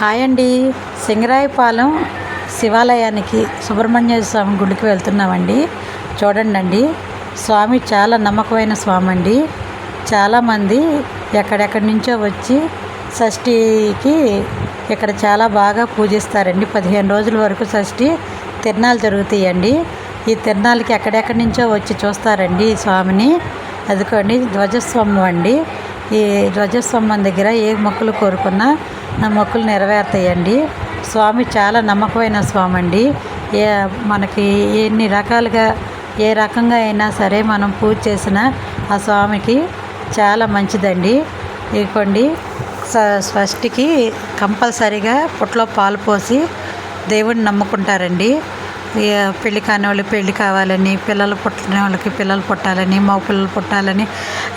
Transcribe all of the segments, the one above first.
Hi అండి. సింగరాయపాలెం శివాలయానికి సుబ్రహ్మణ్య స్వామి గుడికి వెళ్తున్నామండి. చూడండి అండి స్వామి చాలా నమ్మకమైన స్వామి అండి చాలామంది ఎక్కడెక్కడి నుంచో వచ్చి షష్ఠికి ఇక్కడ చాలా బాగా పూజిస్తారండి. పదిహేను రోజుల వరకు షష్ఠి తిరణాలు జరుగుతాయండి. ఈ తిరణాలకి ఎక్కడెక్కడి నుంచో వచ్చి చూస్తారండి ఈ స్వామిని. అదికోండి ధ్వజస్తంభం అండి. ఈ ధ్వజస్వామి దగ్గర ఏ మొక్కలు కోరుకున్నా నా మొక్కులు నెరవేరుతాయండి. స్వామి చాలా నమ్మకమైన స్వామి అండి ఏ మనకి ఎన్ని రకాలుగా ఏ రకంగా అయినా సరే మనం పూజ చేసిన ఆ స్వామికి చాలా మంచిదండి. ఇదిగోండి స- షష్ఠికి కంపల్సరీగా పుట్లో పాలు పోసి దేవుడిని నమ్ముకుంటారండి. ఇక పెళ్ళి కాని వాళ్ళు పెళ్ళి కావాలని పిల్లలు పుట్టిన వాళ్ళకి పిల్లలు పుట్టాలని మగ పిల్లలు పుట్టాలని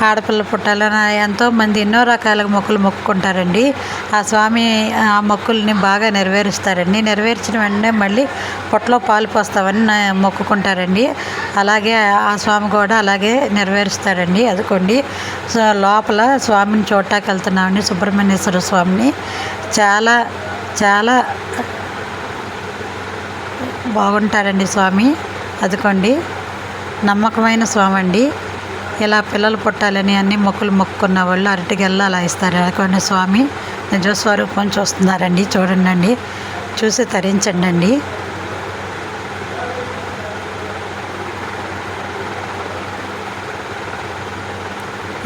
ఆడపిల్లలు పుట్టాలని ఎంతోమంది ఎన్నో రకాల మొక్కులు మొక్కుకుంటారండి. ఆ స్వామి ఆ మొక్కుల్ని బాగా నెరవేరుస్తారండి. నెరవేర్చిన వెంటనే మళ్ళీ పొట్టలో పాలు పోస్తామని మొక్కుకుంటారండి. అలాగే ఆ స్వామి కూడా అలాగే నెరవేరుస్తారండి అదికోండి సో లోపల స్వామిని చూడటానికి వెళ్తున్నామండి. సుబ్రహ్మణ్యేశ్వర స్వామిని. చాలా చాలా బాగుంటారండి స్వామి. అదుకోండి నమ్మకమైన స్వామి అండి ఇలా పిల్లలు పుట్టాలని అన్ని మొక్కులు మొక్కుకున్న వాళ్ళు అరటికెళ్ళ అలా ఇస్తారు. అనుకోండి స్వామి నిజస్వరూపం చూస్తున్నారండి చూడండి అండి చూసి తరించండి అండి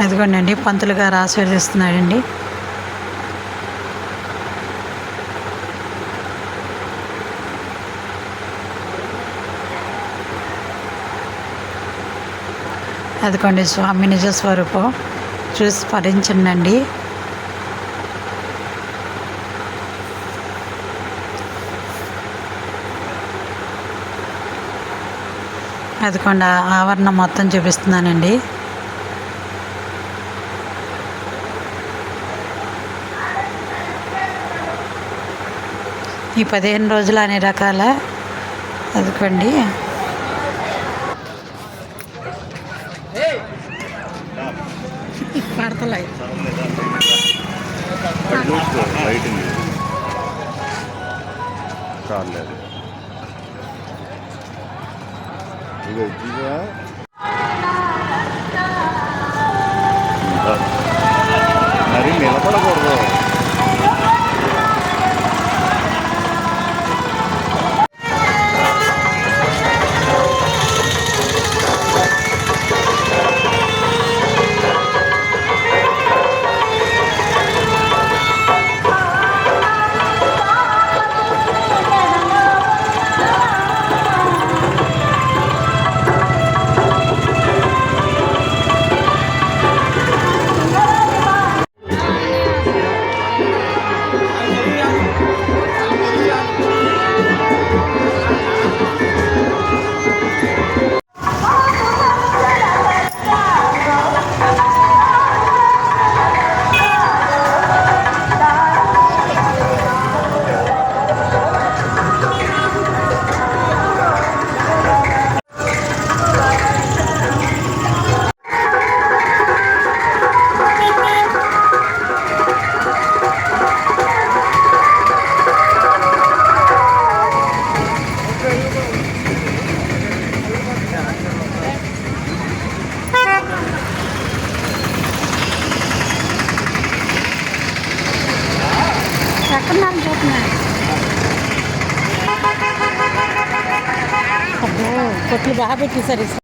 అదిగోండి అండి ఆశీర్వదిస్తున్నాడండి అదిగోండి స్వామి నిజ స్వరూపం. చూసి స్మరించండి అదిగోండి ఆ ఆవరణం మొత్తం చూపిస్తున్నానండి. ఈ పదిహేను రోజులు అన్ని రకాల అదిగోండి. లైట్ చూసుకో లైటింగ్ ఇదిగా మరి నిలబడకూడదు. ఎక్కడున్నారు చూస్తున్నారు అబ్బో కొట్లు బాగా పెట్టేశారు